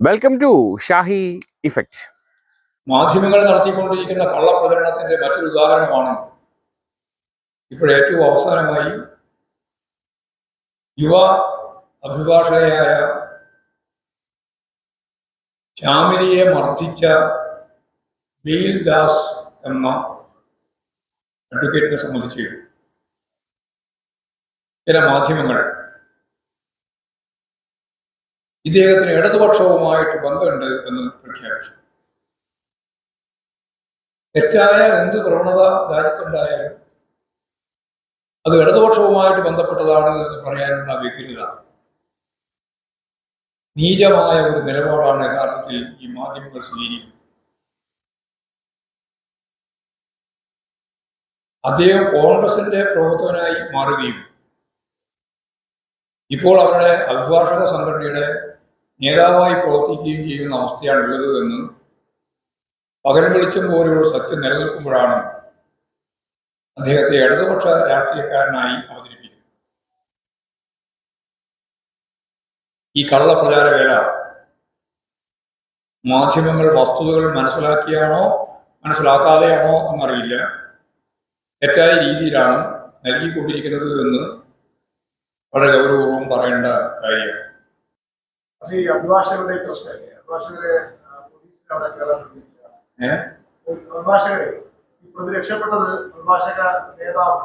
Welcome to Shahi effect മാധ്യമങ്ങൾ നടത്തിക്കൊണ്ടിരിക്കുന്ന കള്ളപ്രചരണത്തിന്റെ മറ്റൊരു ഉദാഹരണമാണ് ഇപ്പോൾ ഏറ്റവും അവസാനമായി യുവ അഭിഭാഷകയായ ശ്യാമിലിയെ മർദ്ദിച്ച ബീൽ ദാസ് എന്ന അഡ്വക്കേറ്റിനെ സംബന്ധിച്ച് ചില മാധ്യമങ്ങൾ ഇദ്ദേഹത്തിന് ഇടതുപക്ഷവുമായിട്ട് ബന്ധമുണ്ട് എന്ന് പ്രഖ്യാപിച്ചു. തെറ്റായ എന്ത് പ്രവണത രാജ്യത്തുണ്ടായാലും അത് ഇടതുപക്ഷവുമായിട്ട് ബന്ധപ്പെട്ടതാണ് എന്ന് പറയാനുള്ള വ്യഗ്രത. നീചമായ ഒരു നിലപാടാണ് യഥാർത്ഥത്തിൽ ഈ മാധ്യമങ്ങൾ സ്വീകരിക്കുന്നത്. അദ്ദേഹം കോൺഗ്രസിന്റെ പ്രവർത്തകനായി മാറുകയും ഇപ്പോൾ അവരുടെ അഭിഭാഷക സംഘടനയുടെ നേതാവായി പ്രവർത്തിക്കുകയും ചെയ്യുന്ന അവസ്ഥയാണുള്ളത് എന്ന് പകൽ വെളിച്ചം പോലെയുള്ള സത്യം നിലനിൽക്കുമ്പോഴാണ് അദ്ദേഹത്തെ ഇടതുപക്ഷ രാഷ്ട്രീയക്കാരനായി അവതരിപ്പിക്കുന്നത്. ഈ കള്ളപ്രചാര വേല മാധ്യമങ്ങൾ വസ്തുതകൾ മനസ്സിലാക്കിയാണോ മനസ്സിലാക്കാതെയാണോ എന്നറിയില്ല. തെറ്റായ രീതിയിലാണ് നൽകിക്കൊണ്ടിരിക്കുന്നത് എന്ന് വളരെ ഗൗരവപൂർവം പറയേണ്ട കാര്യമാണ്. പക്ഷേ ഈ അഭിഭാഷകരുടെ പ്രശ്നമല്ലേ അഭിഭാഷകരെ പോലീസിന് അവിടെ കയറാൻ അഭിഭാഷകരെ പ്രതി രക്ഷപ്പെട്ടത് അഭിഭാഷക നേതാവ്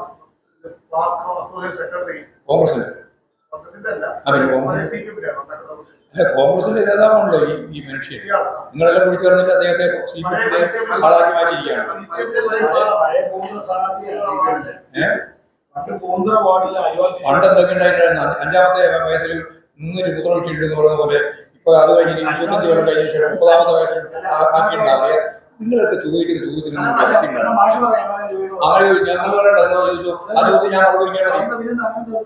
പാർക്ക് അസോസിയേറ്റ് സെക്രട്ടറി കോൺഗ്രസിന്റെ കോൺഗ്രസിന്റെ അല്ല. സി പി എമ്മിലാണ് ഉണ്ടാക്കുന്നത്. അല്ല കോൺഗ്രസിന്റെ നേതാവാണല്ലോ ഈ ഈ മനുഷ്യൻ. നിങ്ങളെല്ലാം കൂടി ചേർന്നിട്ട് അദ്ദേഹത്തെ സി പി എമ്മിന്റെ ആളാക്കി മാറ്റിയിരിക്കുകയാണ് പണ്ട് എന്തൊക്കെ ഉണ്ടായിട്ടുണ്ടായിരുന്നു അഞ്ച് അഞ്ചാമത്തെ വയസ്സിൽ മുന്നൂറ്റി മുദ്രവിച്ചിട്ടുണ്ട് എന്ന് പറയുന്ന പോലെ ഇപ്പൊ അത് കഴിഞ്ഞ് ഇരുപത്തഞ്ച് കൊല്ലം കഴിഞ്ഞ ശേഷം മുപ്പതാമത്തെ വയസ്സിൽ ആക്കിയിട്ടുണ്ടാവുക നിങ്ങളൊക്കെ ചോദിക്കുന്ന പറയാം, അങ്ങനെ ഞങ്ങൾ പറയണ്ട അത് ചോദിച്ചു? ആ ചോദ്യം ഞാൻ മറുപടി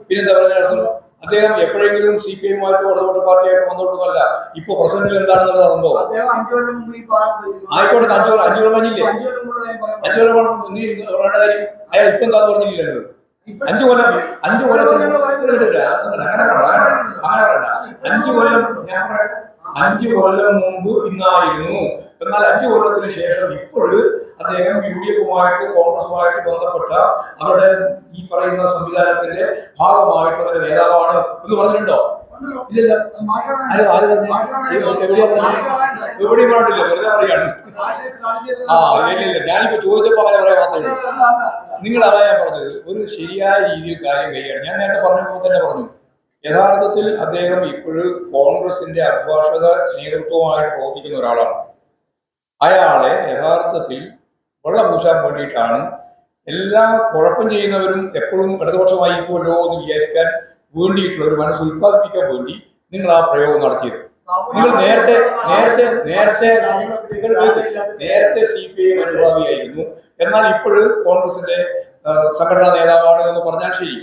പിന്നെന്താ പറയുന്നത് അദ്ദേഹം എപ്പോഴെങ്കിലും സി പി എമ്മുമായിട്ടോ ഇടതുപക്ഷ പാർട്ടിയായിട്ട് ബന്ധപ്പെട്ടതല്ല ഇപ്പൊ പ്രസിഡന്റിൽ എന്താണെന്നുള്ള സംഭവം ആയിക്കോട്ടെ അഞ്ചു അഞ്ചു കൊല്ലം കഴിഞ്ഞില്ലേ? അഞ്ചു കൊല്ലം പറഞ്ഞു നീ പറയേണ്ട കാര്യം? അയാൾ ഇപ്പൊ എന്താന്ന് പറഞ്ഞില്ലല്ലോ. അഞ്ചു കൊല്ലം അഞ്ചു കൊല്ലം അങ്ങനെ അങ്ങനെ പറയണ്ട, അങ്ങനെ പറയണ്ട. അഞ്ചു കൊല്ലം ഞാൻ പറയട്ടെ? അഞ്ചു കൊല്ലം മുമ്പ് ഇന്നായിരുന്നു. എന്നാൽ അഞ്ചു കൊല്ലത്തിന് ശേഷം ഇപ്പോൾ അദ്ദേഹം യു ഡി എഫുമായിട്ട് കോൺഗ്രസുമായിട്ട് ബന്ധപ്പെട്ട അവരുടെ ഈ പറയുന്ന സംവിധാനത്തിന്റെ ഭാഗമായിട്ട് അവരുടെ നേതാവാണ് എന്ന് പറഞ്ഞിട്ടുണ്ടോ. ഇല്ലല്ല. ആര്. എവിടെയാ പറഞ്ഞത് എവിടെയും പറഞ്ഞില്ല വെറുതെ പറയാണ്. ആ ഇല്ല ഇല്ല ഞാനിപ്പോ ചോദിച്ചപ്പോ അങ്ങനെ പറയാൻ മാത്രമേ. നിങ്ങൾ അതാ ഞാൻ പറഞ്ഞത്. ഒരു ശരിയായ രീതിയിൽ കാര്യം കഴിയാണ്. ഞാൻ നേരത്തെ പറഞ്ഞപ്പോൾ തന്നെ പറഞ്ഞു. യഥാർത്ഥത്തിൽ അദ്ദേഹം ഇപ്പോഴും കോൺഗ്രസിന്റെ അഭിഭാഷക നേതൃത്വമായിട്ട് പ്രവർത്തിക്കുന്ന ഒരാളാണ്. അയാളെ യഥാർത്ഥത്തിൽ വെള്ളം പൂശാൻ വേണ്ടിയിട്ടാണ് എല്ലാ കുഴപ്പം ചെയ്യുന്നവരും എപ്പോഴും ഇടതുപക്ഷമായിരിക്കുമല്ലോ എന്ന് വിചാരിക്കാൻ വേണ്ടിയിട്ടുള്ള ഒരു മനസ്സ് ഉത്പാദിപ്പിക്കാൻ വേണ്ടി നിങ്ങൾ ആ പ്രയോഗം നടത്തിയത്. നിങ്ങൾ നേരത്തെ നേരത്തെ നേരത്തെ. നേരത്തെ സി പി ഐ അനുഭാവിയായിരുന്നു എന്നാൽ ഇപ്പോഴും കോൺഗ്രസിന്റെ സംഘടനാ നേതാവാണ് എന്ന് പറഞ്ഞാൽ ശരി.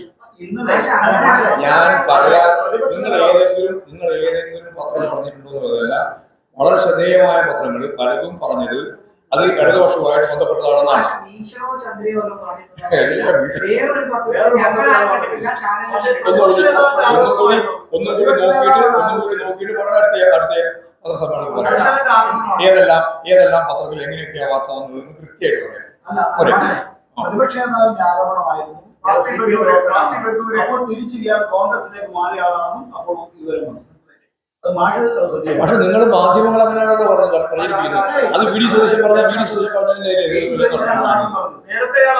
ഞാൻ പറയാൻ നിങ്ങൾ ഏതെങ്കിലും നിങ്ങൾ ഏതെങ്കിലും പത്രം പറഞ്ഞിട്ടുണ്ടോ എന്നതല്ല വളരെ ശ്രദ്ധേയമായ പത്രങ്ങൾ പലതും പറഞ്ഞത് അത് ഇടതുപക്ഷവുമായിട്ട് ബന്ധപ്പെട്ടതാണെന്നാണ്. ഒന്നും കൂടി ഒന്നും കൂടി നോക്കിയിട്ട് ഒന്നും കൂടി നോക്കിയിട്ട് വളരെ അടുത്ത അടുത്ത പത്രസമ്മേളനം പറയാം ഏതെല്ലാം ഏതെല്ലാം പത്രത്തിൽ എങ്ങനെയൊക്കെയാ വാർത്ത വന്നത് കൃത്യമായിട്ട് പറയാം. പ്രതിപക്ഷ നേതാവിന്റെ ആരോപണമായിരുന്നു പാർട്ടി ബന്ധുവിനെ- അപ്പോൾ തിരിച്ച് ഇയാൾ കോൺഗ്രസിലേക്ക് മാറിയ ആളാണെന്നും അപ്പോൾ വിവരം വന്നു. പക്ഷെ നിങ്ങൾ മാധ്യമങ്ങൾ അങ്ങനെയാണല്ലോ പറഞ്ഞത്. പ്രചരിപ്പിക്കുന്നത് അത് വി ഡി സതീശൻ പറഞ്ഞ വി ഡി സതീശൻ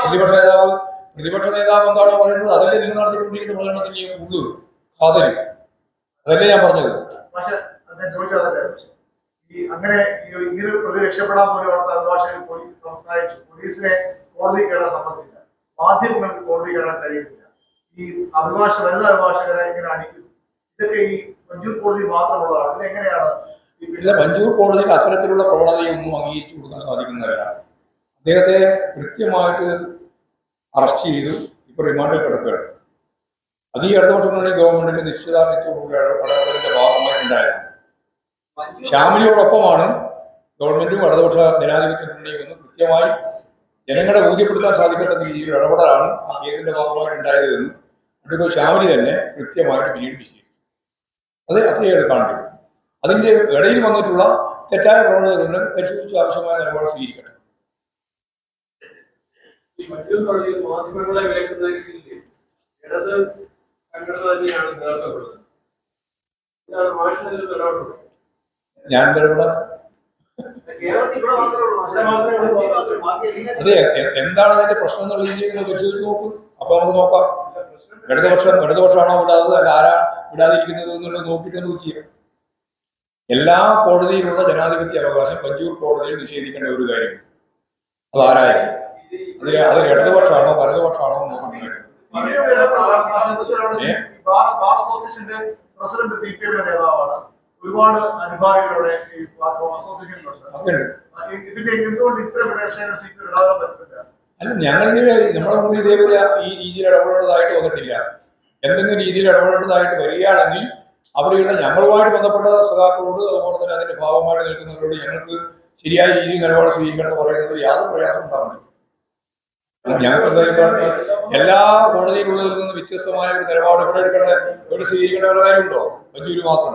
പ്രതിപക്ഷ നേതാവ് പ്രതിപക്ഷ നേതാവ് എന്താണോ പറയുന്നത്? അതല്ലേ നിങ്ങൾ നടത്തിക്കൊണ്ടിരിക്കുന്ന പ്രചരണത്തിന്റെ ഉള്ളു. സാധനം അതല്ലേ ഞാൻ പറഞ്ഞത്. അങ്ങനെ ഇങ്ങനെ പ്രതി രക്ഷപ്പെടാൻ പോലും അവിടുത്തെ അഭിഭാഷകർ പോലീസ് സംസാരിച്ചു. പോലീസിനെ കോടതി കയറാൻ സമ്മതിച്ചില്ല. മാധ്യമങ്ങൾക്ക് കോടതി കയറാൻ കഴിയുന്നില്ല. ഈ അഭിഭാഷ വനിതാ അഭിഭാഷകരെ ഇങ്ങനെ അടിക്കുന്നു. ഇതൊക്കെ ഈ മഞ്ജൂർ കോടതി മാത്രമുള്ളതാണ്. അതിന് എങ്ങനെയാണ് ഇല്ല മഞ്ചൂർ കോടതിയിൽ അത്തരത്തിലുള്ള പ്രവണതയൊന്നും അംഗീകരിച്ചു കൊടുക്കാൻ സാധിക്കുന്നതല്ല അദ്ദേഹത്തെ കൃത്യമായിട്ട് അറസ്റ്റ് ചെയ്ത് ഇപ്പൊ റിമാൻഡിൽ കിടക്കുകയാണ്. അത് ഈ ഇടതുപക്ഷ മുന്നണി ഗവൺമെന്റിന്റെ നിശ്ചിതാർത്ഥ്യത്തോടുകൂടി ഇടപെടലിന്റെ ഭാഗമായിട്ടുണ്ടായിരുന്നു. ശ്യാമിലിയോടൊപ്പമാണ് ഗവൺമെന്റും ഇടതുപക്ഷ ജനാധിപത്യ മുന്നണിയും ഒന്ന് കൃത്യമായി ജനങ്ങളെ ബോധ്യപ്പെടുത്താൻ സാധിക്കത്തക്ക രീതിയിൽ ഇടപെടലാണ് ആ കേസിന്റെ ഭാഗമായിട്ട് ഉണ്ടായതെന്ന് അഡ്വക്കേറ്റ് ശ്യാമിലി തന്നെ കൃത്യമായിട്ട് പിന്നീട് വിശദീകരിച്ചു. അത് അത്രയേറെ അത് കാണുള്ളൂ അതിന്റെ ഇടയിൽ വന്നിട്ടുള്ള തെറ്റായ പ്രവണതകൾ പരിശോധിച്ച് ആവശ്യമായ നിലപാട് സ്വീകരിക്കണം മാധ്യമങ്ങളെ ഇടത് സംഘടന തന്നെയാണ് ഞാൻ നിലപാട് അതെ എന്താണ് അതിന്റെ പ്രശ്നം എന്നുള്ള രീതിയിൽ പരിശോധിച്ച് നോക്കൂ. അപ്പൊ നമുക്ക് നോക്കാം. ഇടതുപക്ഷം ഇടതുപക്ഷമാണോ വിടാതെ അല്ല ആരാ വിടാതിരിക്കുന്നത് എന്നുള്ളത് നോക്കിയിട്ട് നമുക്ക് ചെയ്യാം. എല്ലാ കോടതിയിലുള്ള ജനാധിപത്യ അവകാശം പഞ്ചൂർ കോടതിയിൽ നിഷേധിക്കേണ്ട ഒരു കാര്യം. അത് ആരായാലും. അതിൽ അതിൽ ഇടതുപക്ഷമാണോ വലതുപക്ഷമാണോ നോക്കണം. പ്രസിഡന്റ് സി പി എമ്മിന്റെ നേതാവാണ്. ഒരുപാട് അനുഭാവികളുടെ ഈ അസോസിയേഷനിലുണ്ട് ഇതിന്റെ എന്തുകൊണ്ട് ഇത്ര പ്രേക്ഷകരുടെ സീറ്റ് ഇടാതെ പറ്റത്തില്ല? അല്ല ഞങ്ങളിങ്ങനെ നമ്മുടെ നമ്മൾ ഇതേപോലെ ഈ രീതിയിൽ ഇടപെടേണ്ടതായിട്ട് വന്നിട്ടില്ല. എന്തെങ്കിലും രീതിയിൽ ഇടപെടേണ്ടതായിട്ട് വരികയാണെങ്കിൽ അവരുടെ ഞങ്ങളുമായിട്ട് ബന്ധപ്പെട്ട സഖാക്കളോട് അതുപോലെ തന്നെ അതിന്റെ ഭാഗമായിട്ട് നിൽക്കുന്നവരോട് ഞങ്ങൾക്ക് ശരിയായ രീതിയിൽ നിലപാട് സ്വീകരിക്കണം എന്ന് പറയുന്നത് യാതൊരു പ്രയാസം ഉണ്ടാവുന്നില്ല ഞങ്ങൾക്ക് എല്ലാ കോടതിയിലുള്ളതിൽ നിന്ന് വ്യത്യസ്തമായ ഒരു നിലപാട് ഇവിടെ എടുക്കേണ്ട ഇവിടെ സ്വീകരിക്കേണ്ട കാര്യമുണ്ടോ? മഞ്ചൂര് മാത്രം.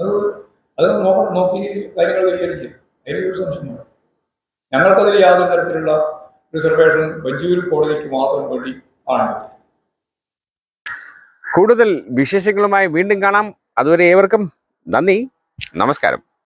അത് അത് നോക്കണം നോക്കി കാര്യങ്ങൾ കൈകാര്യം അതിലൊരു സംശയമാണ് ഞങ്ങൾക്കതിൽ യാതൊരു തരത്തിലുള്ള റിസർവേഷൻ ബഞ്ചൂർ കോടതിക്ക് മാത്രം വേണ്ടി ആണ്. കൂടുതൽ വിശേഷങ്ങളുമായി വീണ്ടും കാണാം. അതുവരെ ഏവർക്കും നന്ദി. നമസ്കാരം.